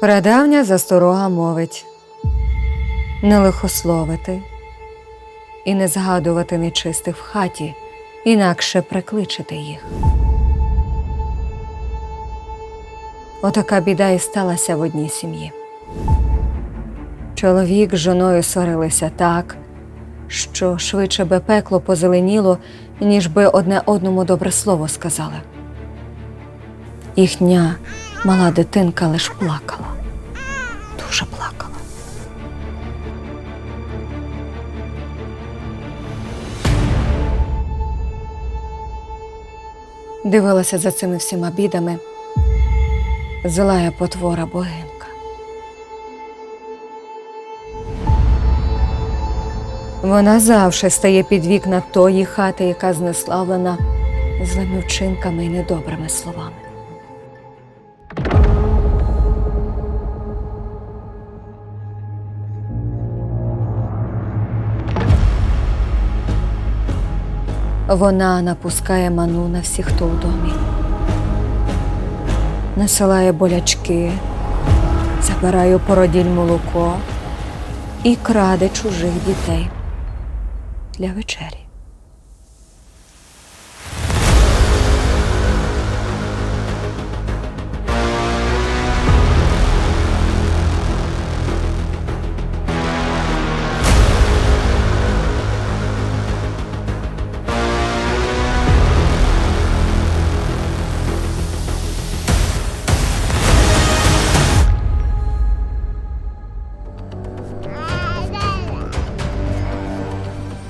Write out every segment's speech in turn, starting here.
Прадавня засторога мовить не лихословити і не згадувати нечистих в хаті, інакше прикличити їх. Отака біда і сталася в одній сім'ї. Чоловік з жоною сварилися так, що швидше би пекло позеленіло, ніж би одне одному добре слово сказали. Їхня мала дитинка лиш плакала, дуже плакала. Дивилася за цими всіма бідами злая потвора богинка. Вона завжди стає під вікна тої хати, яка знеславлена злими вчинками і недобрими словами. Вона напускає ману на всіх, хто у домі, насилає болячки, забирає породіль молоко і краде чужих дітей для вечері.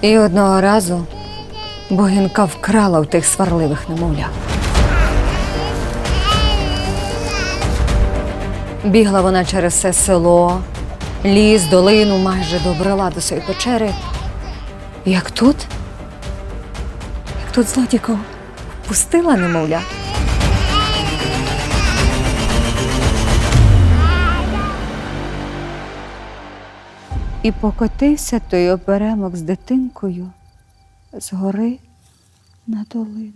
І одного разу богинка вкрала в тих сварливих немовлят. Бігла вона через все село, ліс, долину, майже добрала до своєї печери. Як тут? Як тут злодійко впустила немовля? І покотився той оберемок з дитинкою з гори на долину.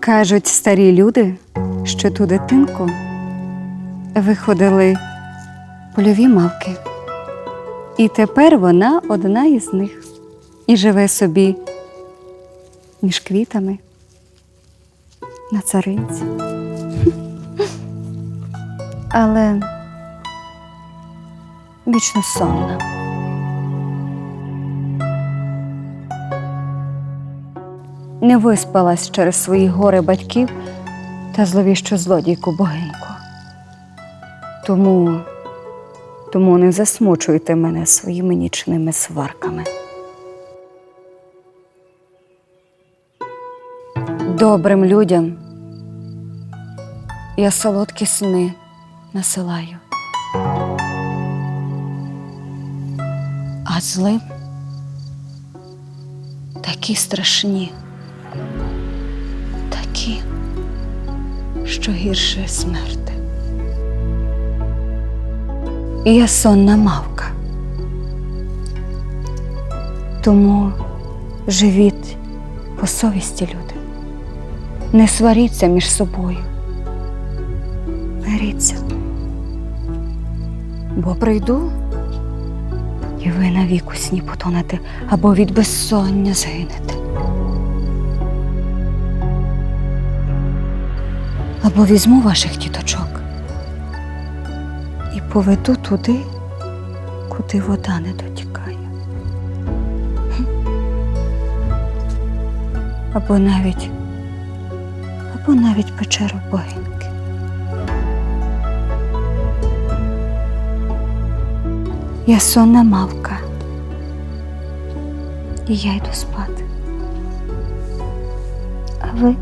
Кажуть старі люди, що ту дитинку виходили польові мавки. І тепер вона одна із них і живе собі між квітами на царинці. Але вічно сонна. Не виспалась через свої гори батьків та зловіщу злодійку богиньку. Тому, тому не засмучуйте мене своїми нічними сварками. Добрим людям я солодкі сни насилаю. А злим такі страшні, такі, що гірше смерти. І я сонна мавка. Тому живіть по совісті люди. Не сваріться між собою. Миріться. Бо прийду, і ви навік у сні потонете або від безсоння згинете. Або візьму ваших діточок і поведу туди, куди вода не дотікає. Або навіть або навіть печеру богиньки. Я сонна мавка, і я йду спати. А ви?